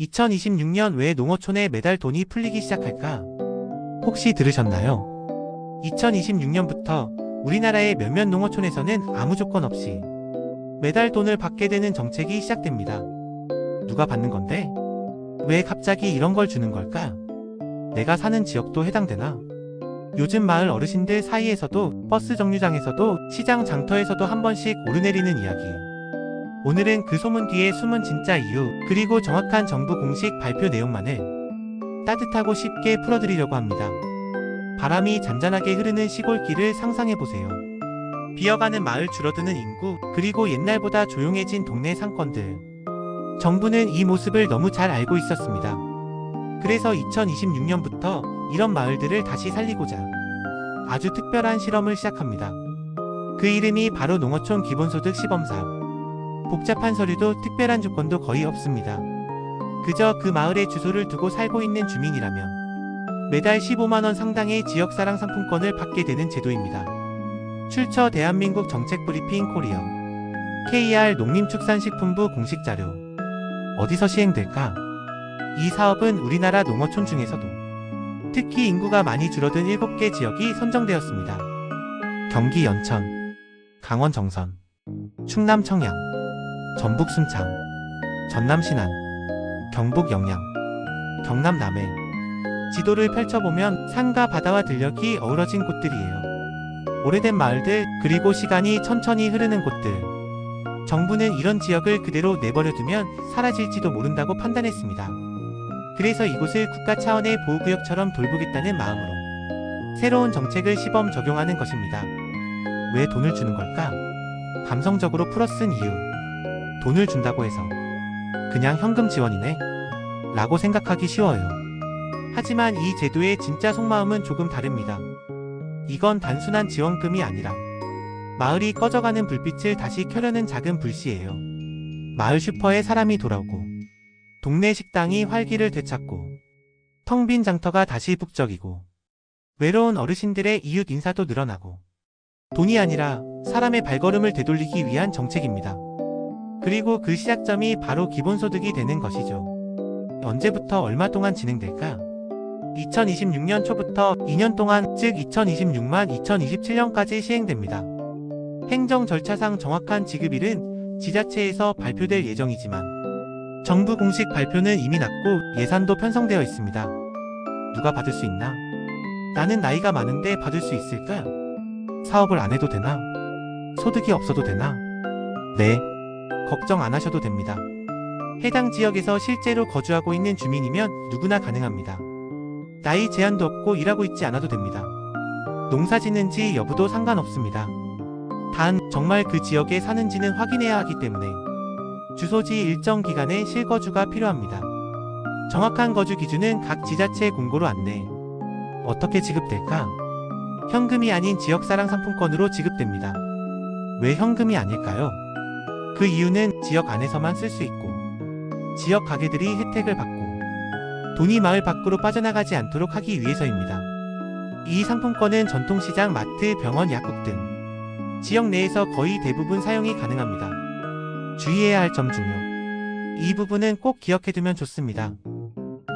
2026년 왜 농어촌에 매달 돈이 풀리기 시작할까? 혹시 들으셨나요? 2026년부터 우리나라의 몇몇 농어촌에서는 아무 조건 없이 매달 돈을 받게 되는 정책이 시작됩니다. 누가 받는 건데? 왜 갑자기 이런 걸 주는 걸까? 내가 사는 지역도 해당되나? 요즘 마을 어르신들 사이에서도 버스 정류장에서도 시장 장터에서도 한 번씩 오르내리는 이야기. 오늘은 그 소문 뒤에 숨은 진짜 이유, 그리고 정확한 정부 공식 발표 내용만을 따뜻하고 쉽게 풀어드리려고 합니다. 바람이 잔잔하게 흐르는 시골길을 상상해보세요. 비어가는 마을 줄어드는 인구, 그리고 옛날보다 조용해진 동네 상권들. 정부는 이 모습을 너무 잘 알고 있었습니다. 그래서 2026년부터 이런 마을들을 다시 살리고자 아주 특별한 실험을 시작합니다. 그 이름이 바로 농어촌 기본소득 시범사업. 복잡한 서류도 특별한 조건도 거의 없습니다. 그저 그 마을에 주소를 두고 살고 있는 주민이라면 매달 15만원 상당의 지역사랑 상품권을 받게 되는 제도입니다. 출처 대한민국 정책 브리핑 코리어 KR 농림축산식품부 공식 자료 어디서 시행될까? 이 사업은 우리나라 농어촌 중에서도 특히 인구가 많이 줄어든 7개 지역이 선정되었습니다. 경기 연천, 강원 정선, 충남 청양, 전북 순창, 전남 신안, 경북 영양, 경남 남해. 지도를 펼쳐보면 산과 바다와 들녘이 어우러진 곳들이에요. 오래된 마을들, 그리고 시간이 천천히 흐르는 곳들. 정부는 이런 지역을 그대로 내버려두면 사라질지도 모른다고 판단했습니다. 그래서 이곳을 국가 차원의 보호구역처럼 돌보겠다는 마음으로 새로운 정책을 시범 적용하는 것입니다. 왜 돈을 주는 걸까? 감성적으로 풀어 쓴 이유. 돈을 준다고 해서 그냥 현금 지원이네? 라고 생각하기 쉬워요. 하지만 이 제도의 진짜 속마음은 조금 다릅니다. 이건 단순한 지원금이 아니라 마을이 꺼져가는 불빛을 다시 켜려는 작은 불씨예요. 마을 슈퍼에 사람이 돌아오고 동네 식당이 활기를 되찾고 텅 빈 장터가 다시 북적이고 외로운 어르신들의 이웃 인사도 늘어나고 돈이 아니라 사람의 발걸음을 되돌리기 위한 정책입니다. 그리고 그 시작점이 바로 기본소득이 되는 것이죠. 언제부터 얼마 동안 진행될까? 2026년 초부터 2년 동안, 즉 2026만 2027년까지 시행됩니다. 행정 절차상 정확한 지급일은 지자체에서 발표될 예정이지만 정부 공식 발표는 이미 났고 예산도 편성되어 있습니다. 누가 받을 수 있나? 나는 나이가 많은데 받을 수 있을까? 사업을 안 해도 되나? 소득이 없어도 되나? 네, 걱정 안 하셔도 됩니다. 해당 지역에서 실제로 거주하고 있는 주민이면 누구나 가능합니다. 나이 제한도 없고 일하고 있지 않아도 됩니다. 농사 짓는지 여부도 상관없습니다. 단, 정말 그 지역에 사는지는 확인해야 하기 때문에 주소지 일정 기간의 실거주가 필요합니다. 정확한 거주 기준은 각 지자체 공고로 안내. 어떻게 지급될까? 현금이 아닌 지역사랑 상품권으로 지급됩니다. 왜 현금이 아닐까요? 그 이유는 지역 안에서만 쓸 수 있고 지역 가게들이 혜택을 받고 돈이 마을 밖으로 빠져나가지 않도록 하기 위해서입니다. 이 상품권은 전통시장, 마트, 병원, 약국 등 지역 내에서 거의 대부분 사용이 가능합니다. 주의해야 할 점 중요. 이 부분은 꼭 기억해두면 좋습니다.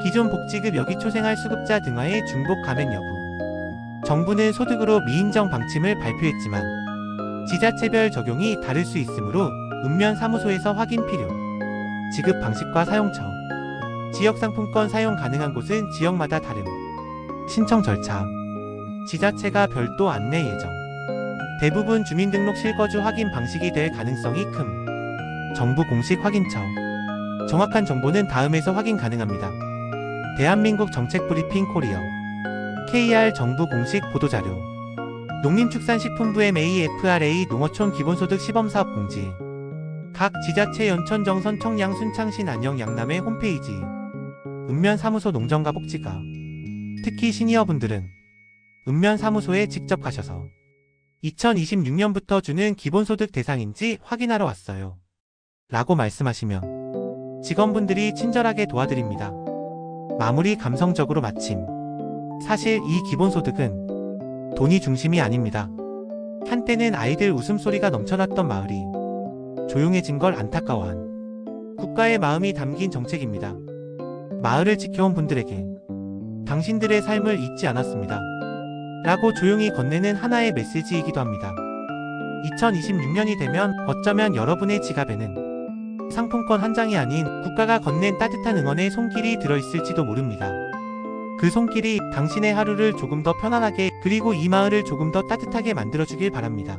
기존 복지급 여기초생활 수급자 등화의 중복 감액 여부. 정부는 소득으로 미인정 방침을 발표했지만 지자체별 적용이 다를 수 있으므로 읍면 사무소에서 확인 필요. 지급 방식과 사용처. 지역 상품권 사용 가능한 곳은 지역마다 다름. 신청 절차. 지자체가 별도 안내 예정. 대부분 주민등록 실거주 확인 방식이 될 가능성이 큼. 정부 공식 확인처. 정확한 정보는 다음에서 확인 가능합니다. 대한민국 정책 브리핑 코리어. KR 정부 공식 보도자료. 농림축산식품부 MAFRA 농어촌 기본소득 시범사업 공지. 각 지자체 연천 정선 청양 순창시 안녕 양남의 홈페이지. 읍면 사무소 농정과 복지가. 특히 시니어분들은 읍면 사무소에 직접 가셔서 2026년부터 주는 기본소득 대상인지 확인하러 왔어요. 라고 말씀하시면 직원분들이 친절하게 도와드립니다. 마무리 감성적으로 마침. 사실 이 기본소득은 돈이 중심이 아닙니다. 한때는 아이들 웃음소리가 넘쳐났던 마을이 조용해진 걸 안타까워한 국가의 마음이 담긴 정책입니다. 마을을 지켜온 분들에게 당신들의 삶을 잊지 않았습니다. 라고 조용히 건네는 하나의 메시지이기도 합니다. 2026년이 되면 어쩌면 여러분의 지갑에는 상품권 한 장이 아닌 국가가 건넨 따뜻한 응원의 손길이 들어있을지도 모릅니다. 그 손길이 당신의 하루를 조금 더 편안하게 그리고 이 마을을 조금 더 따뜻하게 만들어주길 바랍니다.